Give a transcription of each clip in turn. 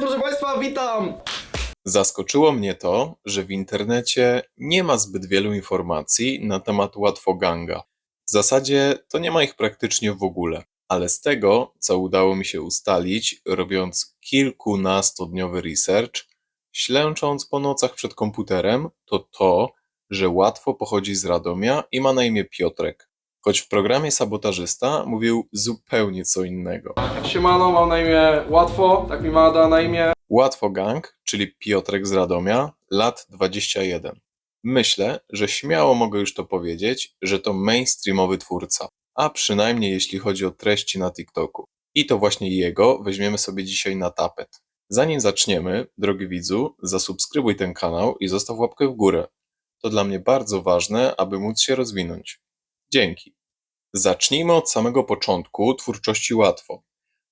Proszę Państwa, witam! Zaskoczyło mnie to, że w internecie nie ma zbyt wielu informacji na temat łatwoganga. W zasadzie to nie ma ich praktycznie w ogóle, ale z tego, co udało mi się ustalić, robiąc kilkunastodniowy research, ślęcząc po nocach przed komputerem, to to, że łatwo pochodzi z Radomia i ma na imię Piotrek. Choć w programie Sabotażysta mówił zupełnie co innego. Siemano, mam na imię Łatwo, tak mi mama dała na imię. Łatwo Gang, czyli Piotrek z Radomia, lat 21. Myślę, że śmiało mogę już to powiedzieć, że to mainstreamowy twórca, a przynajmniej jeśli chodzi o treści na TikToku. I to właśnie jego weźmiemy sobie dzisiaj na tapet. Zanim zaczniemy, drogi widzu, zasubskrybuj ten kanał i zostaw łapkę w górę. To dla mnie bardzo ważne, aby móc się rozwinąć. Dzięki. Zacznijmy od samego początku twórczości Łatwo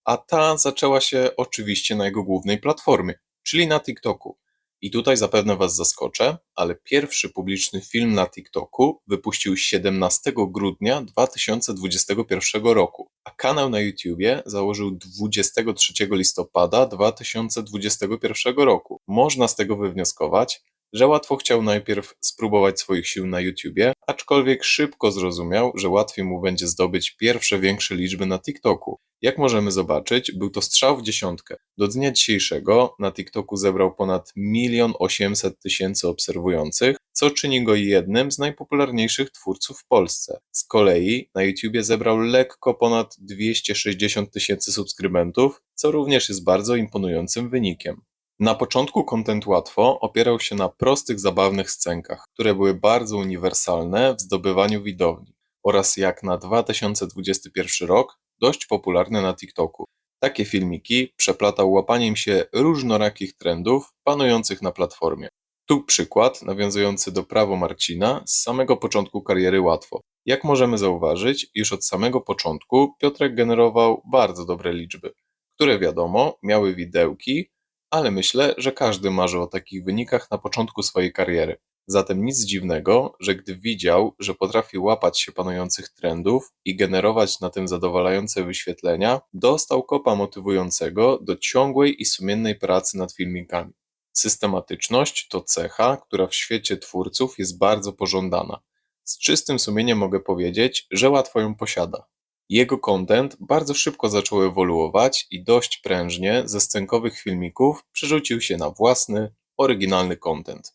a ta zaczęła się oczywiście na jego głównej platformie, czyli na TikToku. I tutaj zapewne Was zaskoczę, ale pierwszy publiczny film na TikToku wypuścił 17 grudnia 2021 roku, a kanał na YouTubie założył 23 listopada 2021 roku. Można z tego wywnioskować, że łatwo chciał najpierw spróbować swoich sił na YouTubie, aczkolwiek szybko zrozumiał, że łatwiej mu będzie zdobyć pierwsze większe liczby na TikToku. Jak możemy zobaczyć, był to strzał w dziesiątkę. Do dnia dzisiejszego na TikToku zebrał ponad 1 800 tysięcy obserwujących, co czyni go jednym z najpopularniejszych twórców w Polsce. Z kolei na YouTubie zebrał lekko ponad 260 tysięcy subskrybentów, co również jest bardzo imponującym wynikiem. Na początku Content Łatwo opierał się na prostych, zabawnych scenkach, które były bardzo uniwersalne w zdobywaniu widowni oraz jak na 2021 rok dość popularne na TikToku. Takie filmiki przeplatał łapaniem się różnorakich trendów panujących na platformie. Tu przykład nawiązujący do prawo Marcina z samego początku kariery Łatwo. Jak możemy zauważyć, już od samego początku Piotrek generował bardzo dobre liczby, które wiadomo miały widełki, ale myślę, że każdy marzy o takich wynikach na początku swojej kariery. Zatem nic dziwnego, że gdy widział, że potrafi łapać się panujących trendów i generować na tym zadowalające wyświetlenia, dostał kopa motywującego do ciągłej i sumiennej pracy nad filmikami. Systematyczność to cecha, która w świecie twórców jest bardzo pożądana. Z czystym sumieniem mogę powiedzieć, że łatwo ją posiada. Jego content bardzo szybko zaczął ewoluować i dość prężnie ze scenkowych filmików przerzucił się na własny, oryginalny content.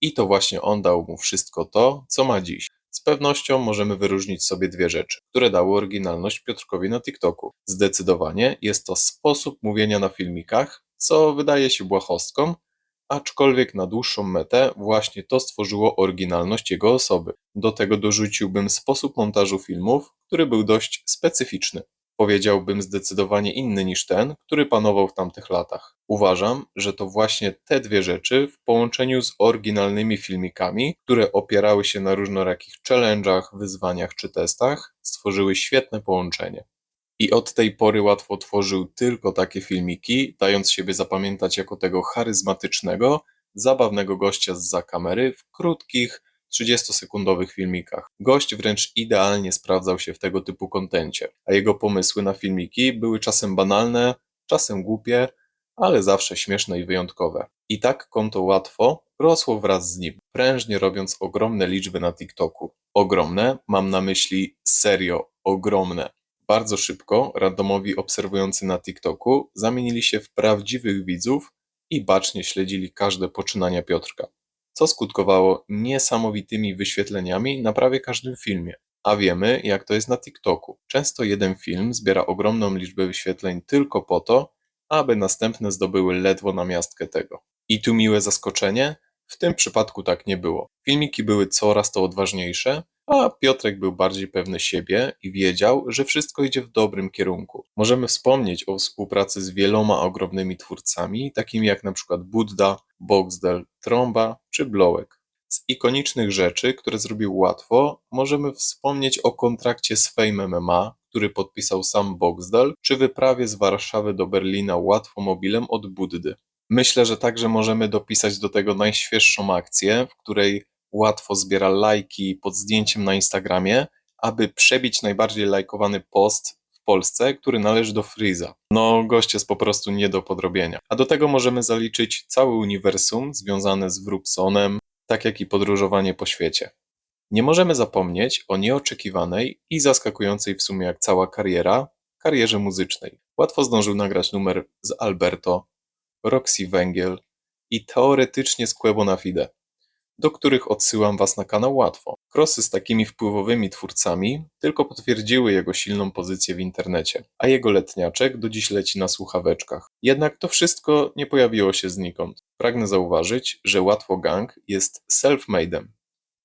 I to właśnie on dał mu wszystko to, co ma dziś. Z pewnością możemy wyróżnić sobie dwie rzeczy, które dały oryginalność Piotrkowi na TikToku. Zdecydowanie jest to sposób mówienia na filmikach, co wydaje się błahostką, aczkolwiek na dłuższą metę właśnie to stworzyło oryginalność jego osoby. Do tego dorzuciłbym sposób montażu filmów, który był dość specyficzny. Powiedziałbym zdecydowanie inny niż ten, który panował w tamtych latach. Uważam, że to właśnie te dwie rzeczy w połączeniu z oryginalnymi filmikami, które opierały się na różnorakich challenge'ach, wyzwaniach czy testach, stworzyły świetne połączenie. I od tej pory łatwo tworzył tylko takie filmiki, dając siebie zapamiętać jako tego charyzmatycznego, zabawnego gościa z kamery w krótkich, 30-sekundowych filmikach. Gość wręcz idealnie sprawdzał się w tego typu kontencie, a jego pomysły na filmiki były czasem banalne, czasem głupie, ale zawsze śmieszne i wyjątkowe. I tak konto łatwo rosło wraz z nim, prężnie robiąc ogromne liczby na TikToku. Ogromne, mam na myśli serio ogromne. Bardzo szybko randomowi obserwujący na TikToku zamienili się w prawdziwych widzów i bacznie śledzili każde poczynania Piotrka co skutkowało niesamowitymi wyświetleniami na prawie każdym filmie. A wiemy, jak to jest na TikToku. Często jeden film zbiera ogromną liczbę wyświetleń tylko po to, aby następne zdobyły ledwo namiastkę tego. I tu miłe zaskoczenie, w tym przypadku tak nie było. Filmiki były coraz to odważniejsze, a Piotrek był bardziej pewny siebie i wiedział, że wszystko idzie w dobrym kierunku. Możemy wspomnieć o współpracy z wieloma ogromnymi twórcami, takimi jak na przykład Budda, Boxdel, Tromba czy Blowek. Z ikonicznych rzeczy, które zrobił łatwo, możemy wspomnieć o kontrakcie z Fame MMA, który podpisał sam Boxdel, czy wyprawie z Warszawy do Berlina łatwo mobilem od Buddy. Myślę, że także możemy dopisać do tego najświeższą akcję, w której łatwo zbiera lajki pod zdjęciem na Instagramie, aby przebić najbardziej lajkowany post w Polsce, który należy do Freeza. No, gość jest po prostu nie do podrobienia. A do tego możemy zaliczyć całe uniwersum związane z Wrubsonem, tak jak i podróżowanie po świecie. Nie możemy zapomnieć o nieoczekiwanej i zaskakującej w sumie jak cała kariera, karierze muzycznej. Łatwo zdążył nagrać numer z Alberto, Roxy Węgiel i teoretycznie z Quebo na Fide, do których odsyłam Was na kanał Łatwo. Krosy z takimi wpływowymi twórcami tylko potwierdziły jego silną pozycję w internecie, a jego letniaczek do dziś leci na słuchaweczkach. Jednak to wszystko nie pojawiło się znikąd. Pragnę zauważyć, że Łatwo Gang jest self-made'em,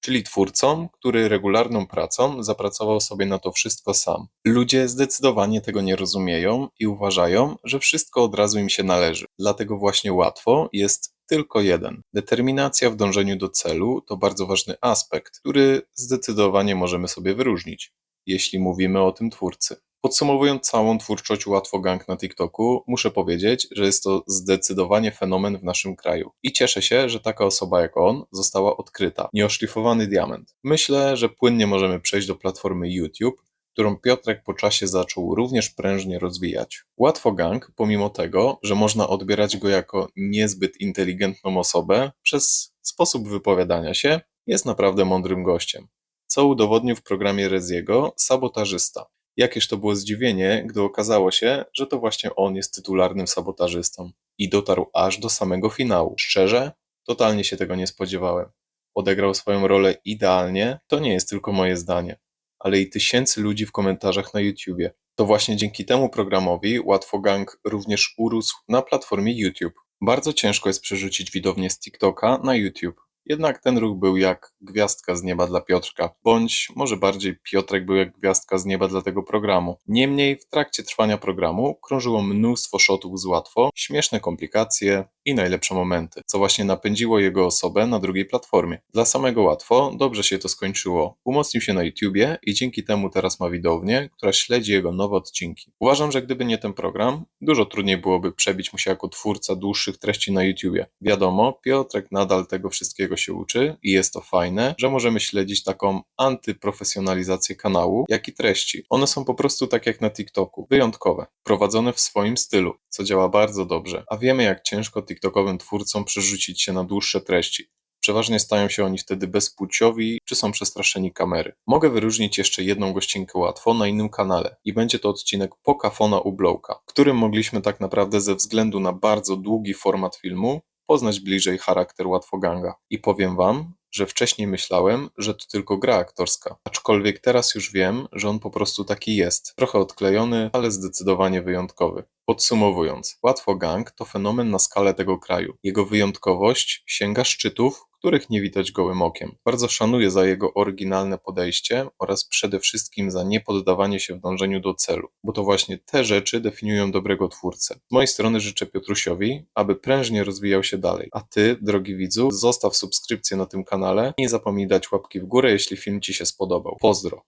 czyli twórcą, który regularną pracą zapracował sobie na to wszystko sam. Ludzie zdecydowanie tego nie rozumieją i uważają, że wszystko od razu im się należy. Dlatego właśnie łatwo jest tylko jeden. Determinacja w dążeniu do celu to bardzo ważny aspekt, który zdecydowanie możemy sobie wyróżnić, jeśli mówimy o tym twórcy. Podsumowując całą twórczość Łatwo Gang na TikToku, muszę powiedzieć, że jest to zdecydowanie fenomen w naszym kraju. I cieszę się, że taka osoba jak on została odkryta. Nieoszlifowany diament. Myślę, że płynnie możemy przejść do platformy YouTube, którą Piotrek po czasie zaczął również prężnie rozwijać. Łatwo Gang, pomimo tego, że można odbierać go jako niezbyt inteligentną osobę przez sposób wypowiadania się, jest naprawdę mądrym gościem. Co udowodnił w programie Reziego Sabotażysta. Jakież to było zdziwienie, gdy okazało się, że to właśnie on jest tytularnym sabotażystą. I dotarł aż do samego finału. Szczerze, totalnie się tego nie spodziewałem. Odegrał swoją rolę idealnie, to nie jest tylko moje zdanie, ale i tysięcy ludzi w komentarzach na YouTubie. To właśnie dzięki temu programowi Łatwo Gang również urósł na platformie YouTube. Bardzo ciężko jest przerzucić widownię z TikToka na YouTube. Jednak ten ruch był jak gwiazdka z nieba dla Piotrka, bądź może bardziej Piotrek był jak gwiazdka z nieba dla tego programu. Niemniej w trakcie trwania programu krążyło mnóstwo shotów z łatwo, śmieszne komplikacje i najlepsze momenty, co właśnie napędziło jego osobę na drugiej platformie. Dla samego łatwo dobrze się to skończyło. Umocnił się na YouTubie i dzięki temu teraz ma widownię, która śledzi jego nowe odcinki. Uważam, że gdyby nie ten program, dużo trudniej byłoby przebić mu się jako twórca dłuższych treści na YouTubie. Wiadomo, Piotrek nadal tego wszystkiego się uczy i jest to fajne, że możemy śledzić taką antyprofesjonalizację kanału, jak i treści. One są po prostu tak jak na TikToku, wyjątkowe, prowadzone w swoim stylu, co działa bardzo dobrze, a wiemy jak ciężko TikTokowym twórcom przerzucić się na dłuższe treści. Przeważnie stają się oni wtedy bezpłciowi, czy są przestraszeni kamery. Mogę wyróżnić jeszcze jedną gościnkę łatwo na innym kanale i będzie to odcinek Pokafona u Blowka, którym mogliśmy tak naprawdę ze względu na bardzo długi format filmu poznać bliżej charakter Łatwoganga. I powiem wam, że wcześniej myślałem, że to tylko gra aktorska, aczkolwiek teraz już wiem, że on po prostu taki jest. Trochę odklejony, ale zdecydowanie wyjątkowy. Podsumowując, Łatwo Gang to fenomen na skalę tego kraju. Jego wyjątkowość sięga szczytów, których nie widać gołym okiem. Bardzo szanuję za jego oryginalne podejście oraz przede wszystkim za niepoddawanie się w dążeniu do celu, bo to właśnie te rzeczy definiują dobrego twórcę. Z mojej strony życzę Piotrusiowi, aby prężnie rozwijał się dalej. A ty, drogi widzu, zostaw subskrypcję na tym kanale i nie zapomnij dać łapki w górę, jeśli film ci się spodobał. Pozdro!